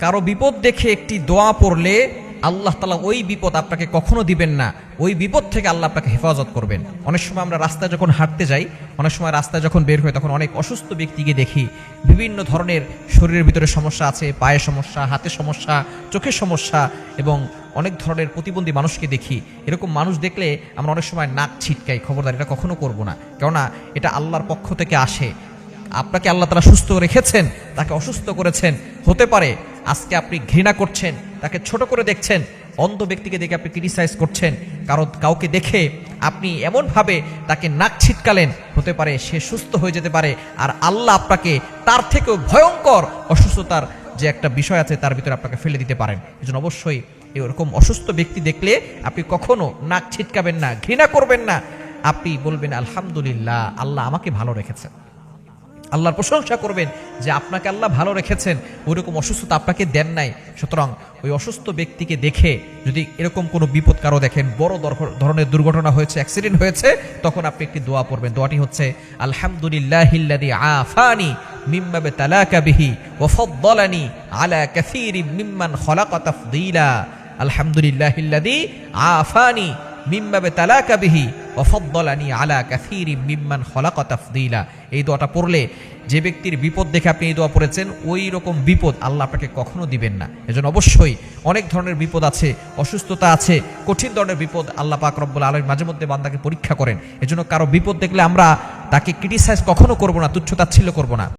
কারও বিপদ দেখে একটি দোয়া পড়লে আল্লাহ তালা ওই বিপদ আপনাকে কখনো দিবেন না। ওই বিপদ থেকে আল্লাহ আপনাকে হেফাজত করবেন। অনেক সময় আমরা রাস্তায় যখন হাঁটতে যাই, অনেক সময় রাস্তায় যখন বের হই, তখন অনেক অসুস্থ ব্যক্তিকে দেখি। বিভিন্ন ধরনের শরীরের ভিতরে সমস্যা আছে পায়ে সমস্যা হাতে সমস্যা, চোখের সমস্যা এবং অনেক ধরনের প্রতিবন্ধী মানুষকে দেখি। এরকম মানুষ দেখলে আমরা অনেক সময় নাক ছিটকাই, খবরদার, এটা কখনো করব না। কেননা এটা আল্লাহর পক্ষ থেকে আসে। আপনাকে আল্লাহ তারা সুস্থ রেখেছেন, তাকে অসুস্থ করেছেন। হতে পারে আজকে আপনি ঘৃণা করছেন, তাকে ছোট করে দেখছেন, অন্ধ ব্যক্তিকে দেখে আপনি ক্রিটিসাইজ করছেন কারণ কাউকে দেখে আপনি এমনভাবে তাকে নাক ছিটকালেন, হতে পারে সে সুস্থ হয়ে যেতে পারে, আর আল্লাহ আপনাকে তার থেকেও ভয়ঙ্কর অসুস্থতার যে একটা বিষয় আছে, তার ভিতরে আপনাকে ফেলে দিতে পারেন। এই জন্য অবশ্যই এরকম অসুস্থ ব্যক্তি দেখলে আপনি কখনো নাক ছিটকাবেন না, ঘৃণা করবেন না। আপনি বলবেন, আলহামদুলিল্লাহ, আল্লাহ আমাকে ভালো রেখেছেন। আল্লাহর প্রশংসা করবেন যে আপনাকে আল্লাহ ভালো রেখেছেন, ওইরকম অসুস্থতা আপনাকে দেন নাই। সুতরাং ওই অসুস্থ ব্যক্তিকে দেখে যদি এরকম কোনো বিপদ কারও দেখেন, বড় ধরনের দুর্ঘটনা হয়েছে অ্যাক্সিডেন্ট হয়েছে, তখন আপনি একটি দোয়া পড়বেন। দোয়াটি হচ্ছে, আলহামদুলিল্লাহিল্লাযী আফানি মিম্মা বিতালাকা বিহি ওয়া ফাদ্দালানি আলা কাসীরিম মিম্মান খালাকা তাফদীলা। আলহামদুলিল্লাহিল্লাযী আফানি মিম্মা বিতালাকা বিহি ওয়া ফাদ্দালানি আলা কাসীরিম মিম্মান খালাকা তাফদিলা। এই দোয়াটা পড়লে যে ব্যক্তির বিপদ দেখে আপনি এই দোয়া পড়েছেন, ওই রকম বিপদ আল্লাহ আপনাকে কখনো দিবেন না। এজন্য অবশ্যই অনেক ধরনের বিপদ আছে, অসুস্থতা আছে, কঠিন ধরনের বিপদ আল্লাহ পাক রব্বুল আলমী মাঝে মধ্যে বান্দাকে পরীক্ষা করেন। এজন্য কারও বিপদ দেখলে আমরা তাকে ক্রিটিসাইজ কখনো করব না তুচ্ছ তাচ্ছিল্য করব না।